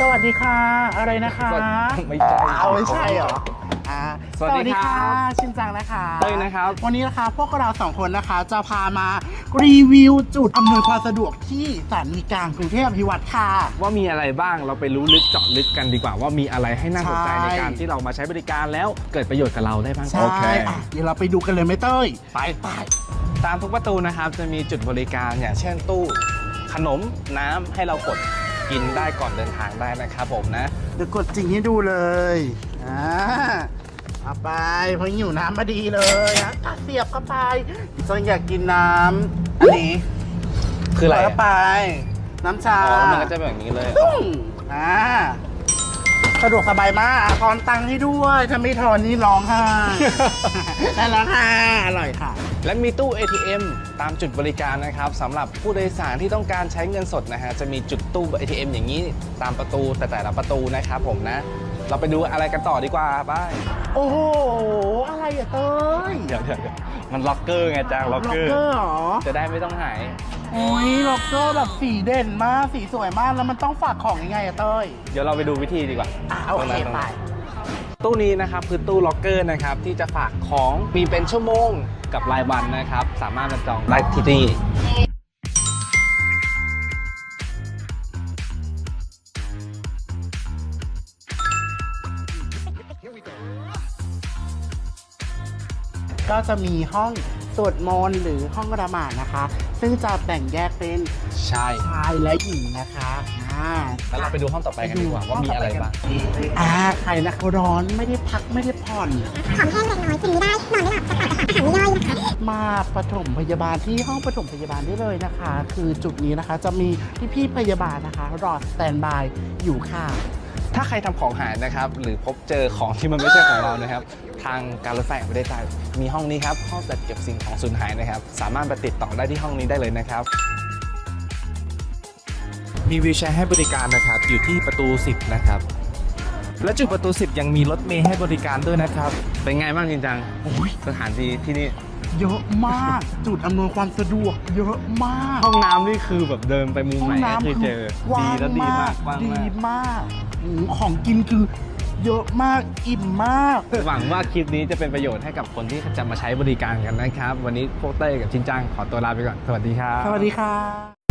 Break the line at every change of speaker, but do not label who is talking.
สวัสดีค่ะ อะไรนะคะ
ไม่ใช่
เอาไม่ใช่เหรออ่า
สวัสดีครับ
ชินจังนะคะ
เต้ยนะครับ
วันนี้นะคะพวกเราสองคนนะคะ จะพามารีวิวจุดอำนวยความสะดวกที่สถานีกลางกรุงเทพอภิวัตรค่ะ
ว่ามีอะไรบ้างเราไปรู้ลึกเจาะลึกกันดีกว่าว่ามีอะไรให้น่าสนใจ
ใช่
ในการที่เรามาใช้บริการแล้วเกิดประโยชน์กับเราได้บ้าง
ใช่อะเดี๋ยวเราไปดูกันเลยไหมเต้ย
ไปไปตามทุกประตูนะครับจะมีจุดบริการอย่างเช่นตู้ ขนมน้ำให้เรากด กินได้ก่อนเดินทางได้นะครับผมนะ
เดี๋ยวกดจริงให้ดูเลยอ่าเอาไปเพราะหิวน้ำมาดีเลยอะอะเสียบเข้าไปจนอยากกินน้ำอันนี้
คืออะไร
เปิดเข้าไป น้ำชา
อ๋อแล้วมันก็จะแบบนี้เลย
ตุ้งอ่า สะดวกสบายมากอะทอนตังค์ให้ด้วยถ้าไม่ทอนนี่ร้องไห้ ได้แล้วค่ะอร่อยค่ะ
และมีตู้ ATM ตามจุดบริการนะครับสำหรับผู้โดยสารที่ต้องการใช้เงินสดนะฮะจะมีจุดตู้ ATM อย่างนี้ตามประตูแต่แต่ละประตูนะครับผมนะ เราไปดูอะไรกันต่อดีกว่าบาย
โอ้โห อะไรอะเต้ย
เดี๋ยวเดี๋ยวเดี๋ยวมันล็อกเกอร์ไงจ้างล็อก
ล็อ
เก
ก
อร์
เกอร์เหรอ
จะได้ไม่ต้องหาย
โอ้ยล็อกเกอร์แบบสีเด่นมาก สีสวยมาก แล้วมันต้องฝากของยังไงอะเต้ย
เดี๋ยวเราไปดูวิธีดีกว่า
อะโอ
ตรง
เค
นั้นตรง
ไป
นั้น ตู้นี้นะครับคือตู้ล็อกเกอร์นะครับที่จะฝากของมีเป็นชั่วโมงกับรายวันนะครับ สามารถมาจองได้ที่นี่
ก็จะมีห้องสวดมนต์หรือห้องละหมาดนะคะ ซึ่งจะแบ่งแยกเป็น
ใช่
ชายและหญิงนะคะอ่า
แล้วเราไปดูห้องต่อไปกันดีกว่าว่ามีอะไรบ้าง
อ่าใครนะคะร้อนไม่ได้พักไม่ได้ผ่อน
ของแห้งเล็กน้อยกินไม่ได้ นอนไม่หลับจะขาดอาหารไม่ย่อยนะคะ
มาปฐมพยาบาลที่ห้องปฐมพยาบาลได้เลยนะคะ คือจุดนี้นะคะจะมีพี่ๆพยาบาลนะคะ รอสแตนบายอยู่ค่ะ
ถ้าใครทำของหายนะครับ หรือพบเจอของที่มันไม่ใช่ของเรานะครับ ทางการรถไฟแห่งประเทศไทยมีห้องนี้ครับห้องจัดเก็บสิ่งของสูญหายนะครับ สามารถไปติดต่อได้ที่ห้องนี้ได้เลยนะครับ มีวิวแชร์ให้บริการนะครับ อยู่ที่ประตู 10 นะครับ และจุดประตู 10 ยังมีรถเมล์ให้บริการด้วยนะครับ เป็นไงบ้างจริงจัง
โอ้ย
สถานที่ที่นี่
เยอะมาก จุดอำนวยความสะดวก เยอะมาก
ห้องน้ำนี่คือแบบเดินไปมุม
ห้อ
ไหน
ง
ก็
น้ำ
คือเจอ
กว้า
ดี
ง
แล้วดี
มามา
กกกว้าง
ดี
มาก
มากอืมของกินคือเยอะมากอิ่มมาก
หวังว่าคลิปนี้จะเป็นประโยชน์ให้กับคนที่จะมาใช้บริการกันนะครับ วันนี้พวกเต้ยกับชินจังขอตัวลาไปก่อน สวัสดีครับ
สวัสดีค่ะ